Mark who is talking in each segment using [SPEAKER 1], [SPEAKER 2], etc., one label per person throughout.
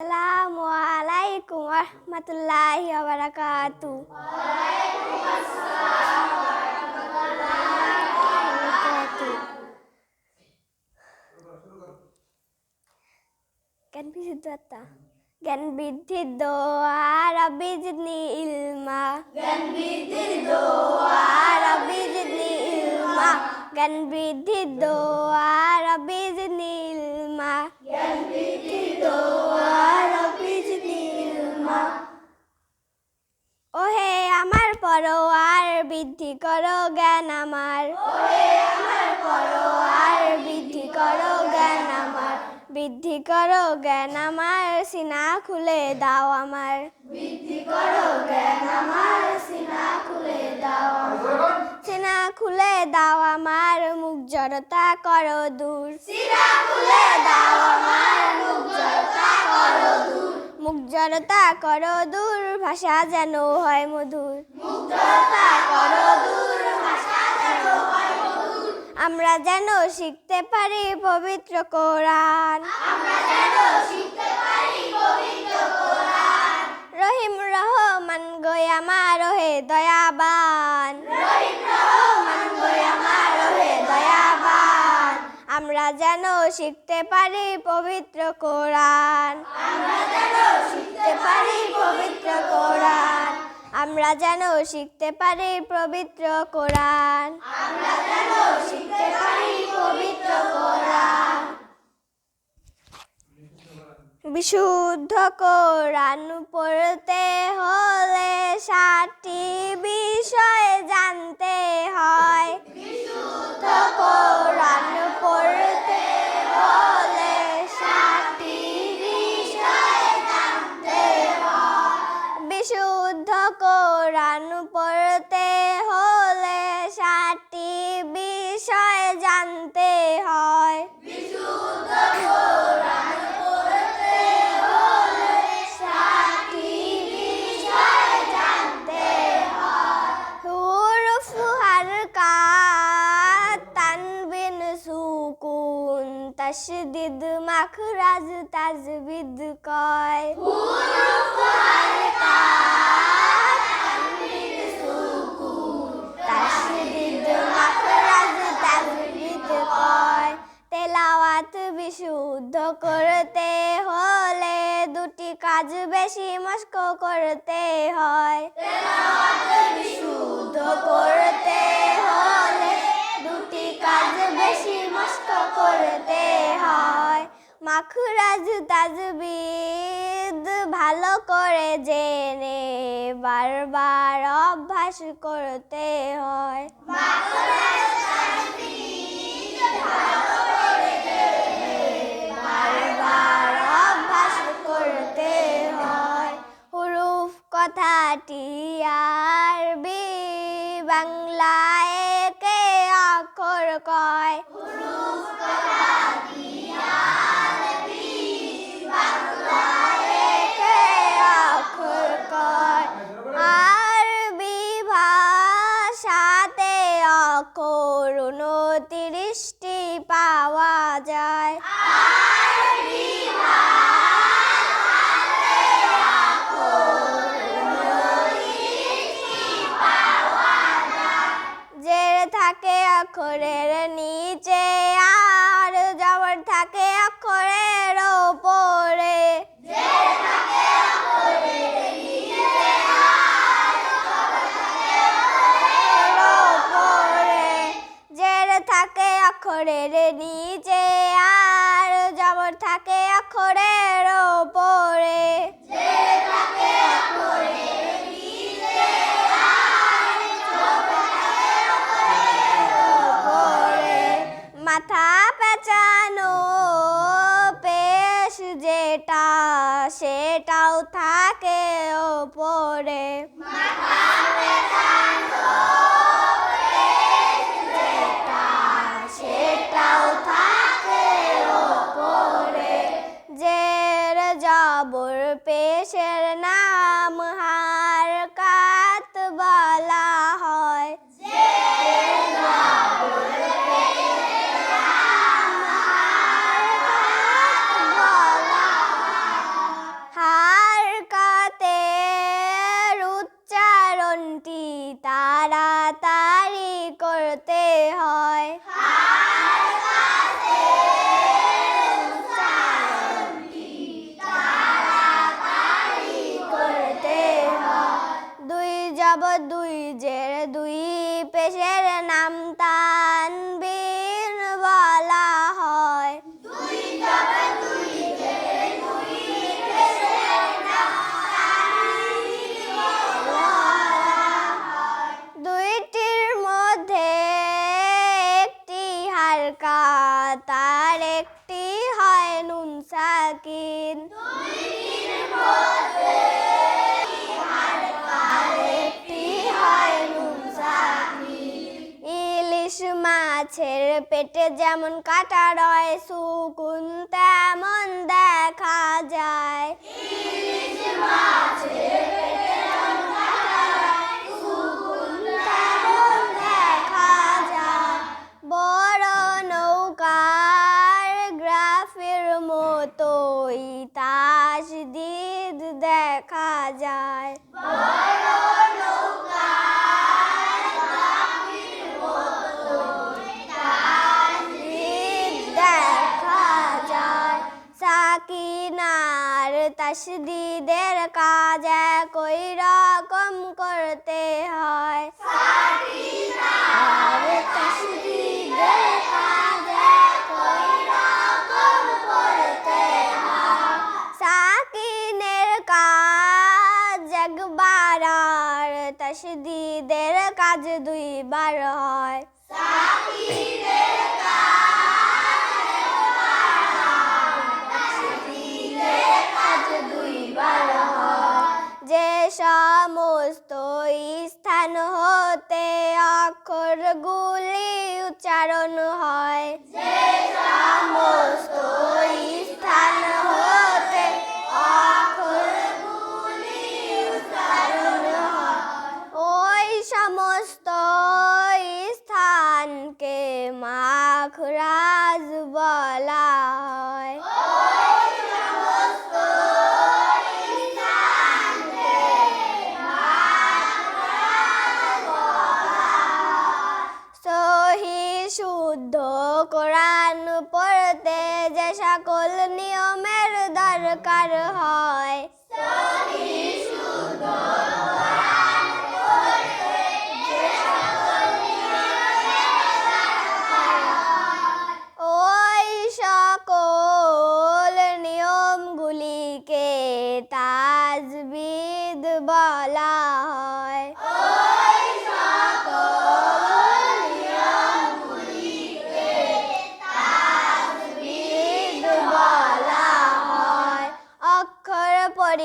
[SPEAKER 1] আসসালামু আলাইকুম রহমতুল্লাহি বারাকাতু জ্ঞান বৃদ্ধির দোয়া জ্ঞান বৃদ্ধির দোয়া রব্বি জিদনি ইলমা। জ্ঞান বৃদ্ধির দোয়া রব্বি জিদনি ইলমা। জ্ঞান বৃদ্ধির দোয়া রব্বি জিদনি ইলমা। ওহে আমার পরোয়ার বৃদ্ধি করো জ্ঞান আমার। বৃদ্ধি করো জ্ঞান আমার সিনা খুলে দাও আমার। বৃদ্ধি করো জ্ঞান আমার সিনা খুলে দাও আমার। সিনা খুলে দাও আমার মুখ জড়তা করো দূর। সিনা খুলে দাও আমার মুখ জড়তা করো দূর। মুখ জড়তা করো দূর ভাষা যেন হয় মধুর। মুখ জড়তা করো দূর ভাষা যেন হয় আমরা যেন শিখতে পারি পবিত্র কোরআন। আমরা যেন শিখতে পারি পবিত্র কোরআন। রহিম রহমান গোয়ামা রহে দয়াবান। রহিম রহমান গোয়ামা রহে দয়াবান। আমরা যেন শিখতে পারি পবিত্র কোরআন। আমরা যেন শিখতে পারি পবিত্র কোরআন। আমরা যেন শিখতে পারি পবিত্র কোরআন। আমরা যেন শিখতে পারি পবিত্র কোরআন। বিশুদ্ধ কোরআন পড়তে হলে সাতটি বিষয় জানতে হয়। কয় তেলাওয়াত বিশুদ্ধ করতে হলে দুটি কাজ বেশি মস্ক করতে হয়। বিশুদ্ধ করতে হলে দুটি কাজ বেশি মস্ক করতে হয়। মাখরাজ ভালো করে জেনে বারবার অভ্যাস করতে হয়। থাকে অক্ষরের মাথা পেঁচানো পেশ যেটা সেটাও থাকে ওপরে। জবর পেশের হালকা তার একটি হয় নুন সাকিন ইলিশ মাছের পেটে যেমন কাটা রয় সুকুন তেমন দেখা যায়। তেমন দেখা যায়। সাকিনার তাসদিদের কাজ একই রকম করতে হয়। আর তাসদিদের কাজ তাসদিদের কাজ দুইবার হয়।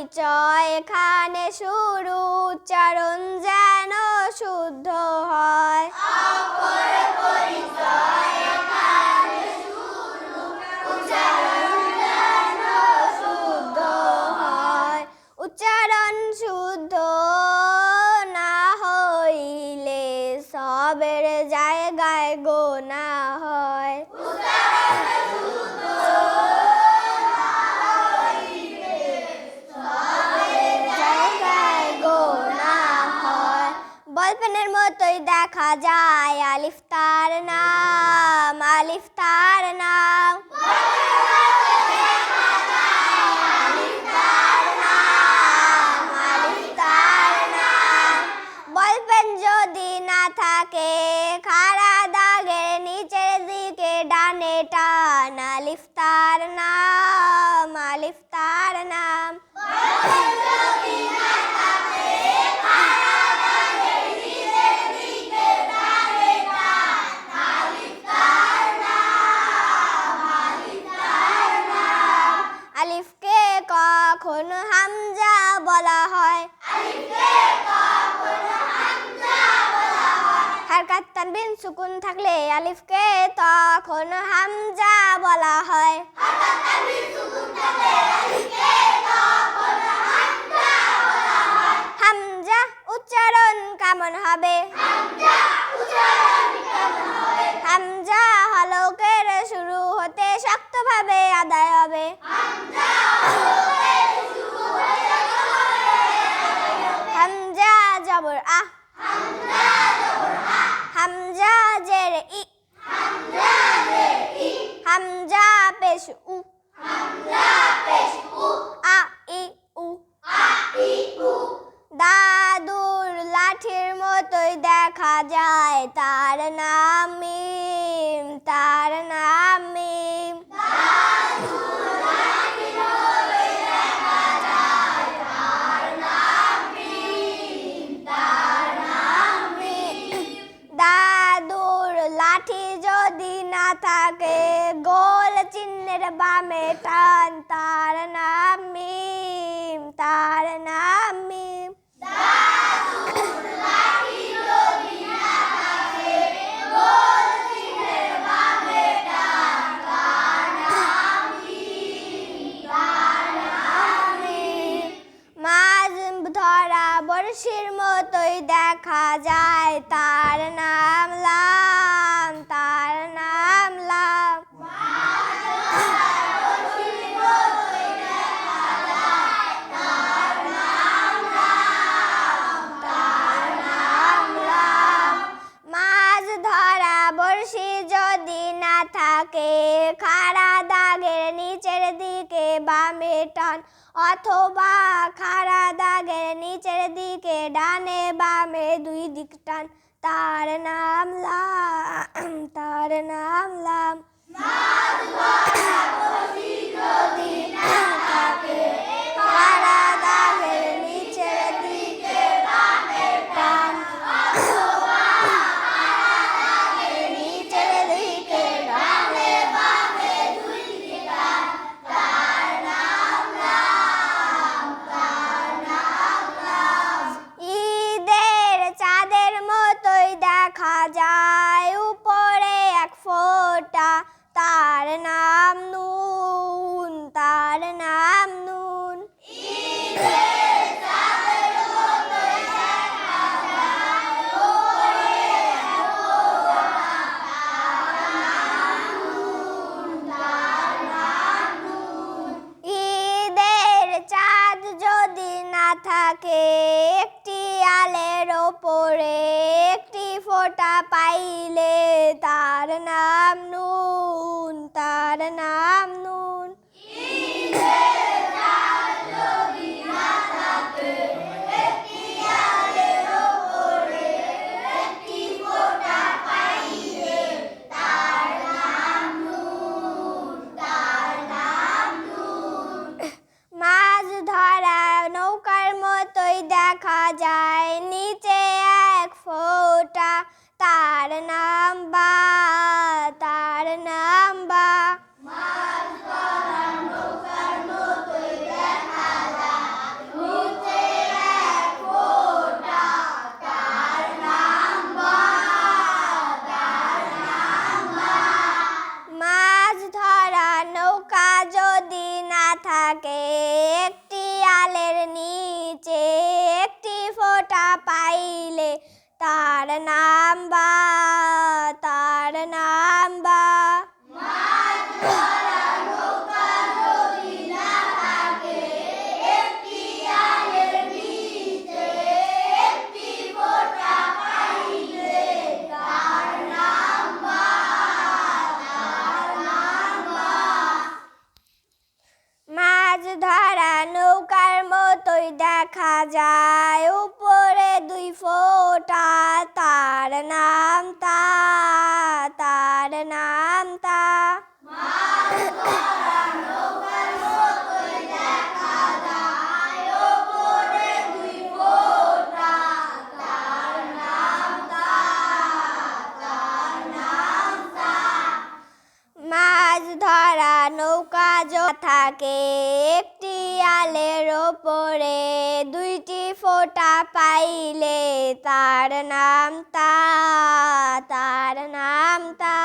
[SPEAKER 1] পরিচয় এখানে শুরু উচ্চারণ যেন শুদ্ধ হয়। শুদ্ধ বলপেনের মতোই দেখা যায়। আলিফ তার নাম, আলিফ তার নাম। বলপেন যদি না থাকে, খাড়া দাগের নিচের দিকে ডানে টান। আলিফ তার নাম, আলিফ তার নাম। সুকুন থাকলে আলিফকে তখন হামজা বলা হয়। হামজা উচ্চারণ কেমন হবে? হামজা হলকের শুরু হতে শক্তভাবে আদায় হবে। যদি না থাকে গোল চিহ্নের বামে টান তার নাম তার নাম অথবা খাড়া দাগের নিচের দিকে, ডানে বামে দুই দিক টান। তার নাম লাম, তার নাম লাম। থাকে। একটি আলের ওপরে একটি ফোঁটা পাইলে তার নাম নুন তার নাম নুন। ধারণা থাকে একটি আলের ওপরে দুইটি ফোঁটা পাইলে তার নাম তা তার নাম তা।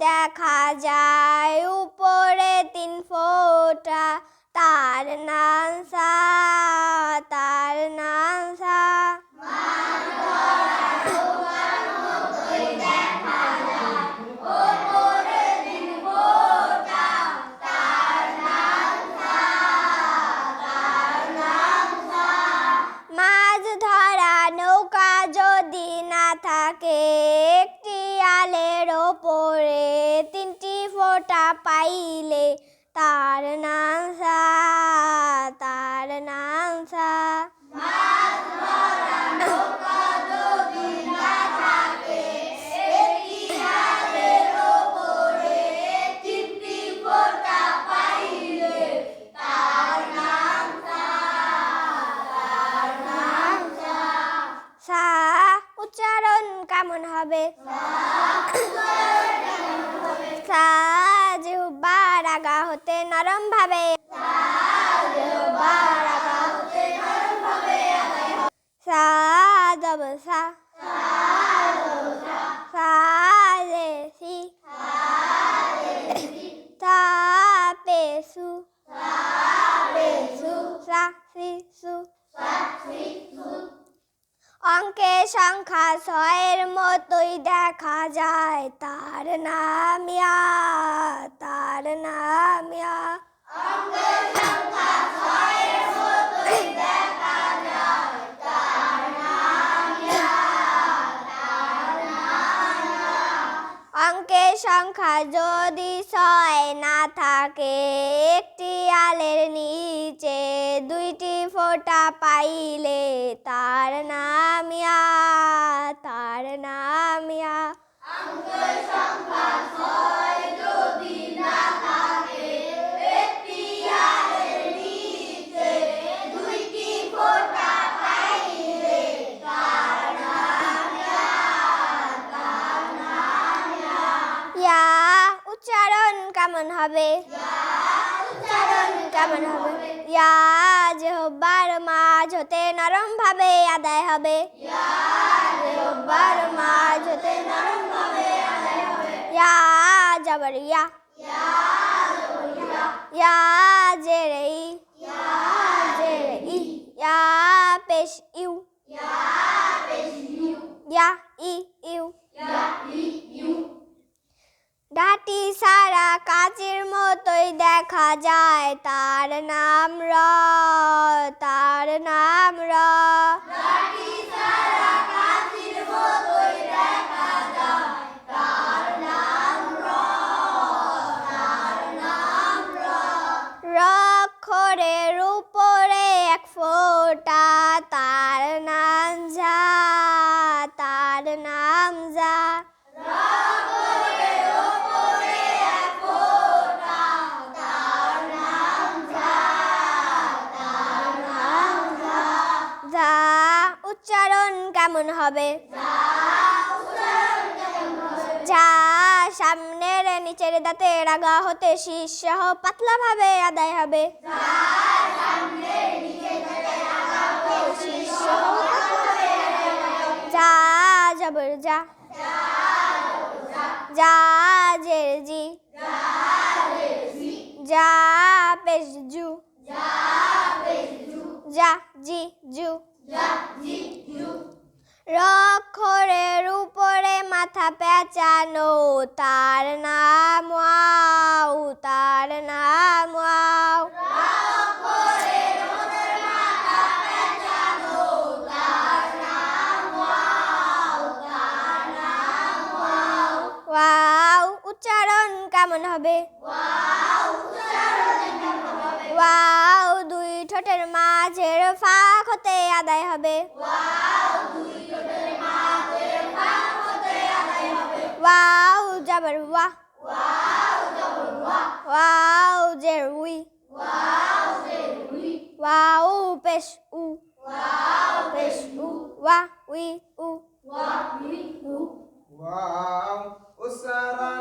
[SPEAKER 1] দেখা যায় উপরে তিন ফোটা তার না অঙ্কে সংখ্যা ছয়ের মতোই দেখা যায়। তার নাম ইয়া তার নাম অঙ্কের সংখ্যা যদি ছয় না থাকে একটি আলের নিচে দুইটি ফোঁটা পাইলে তার নাম হবে। যা সামনের নিচের দাঁতে রাগা হতে শীর্ষ সহ পাতলা ভাবে আদায় হবে। যা জবর যা। যা জের জি। যা পেশ জু। যা জি জু। রক্ষরের উপরে মাথা পেঁচানো, তার নাম ওয়াও, তার নাম ওয়াও। ওয়াও, উচ্চারণ কেমন হবে? ওয়াও ঠোঁটের মাঝের ফাঁক হতে আদায় হবে। ওয়াও জবর ওয়া ওয়াও জের উই। ওয়াও পেশ উ। পেশ উ। ওয়া উই উ।
[SPEAKER 2] ওয়াও উচ্চারণ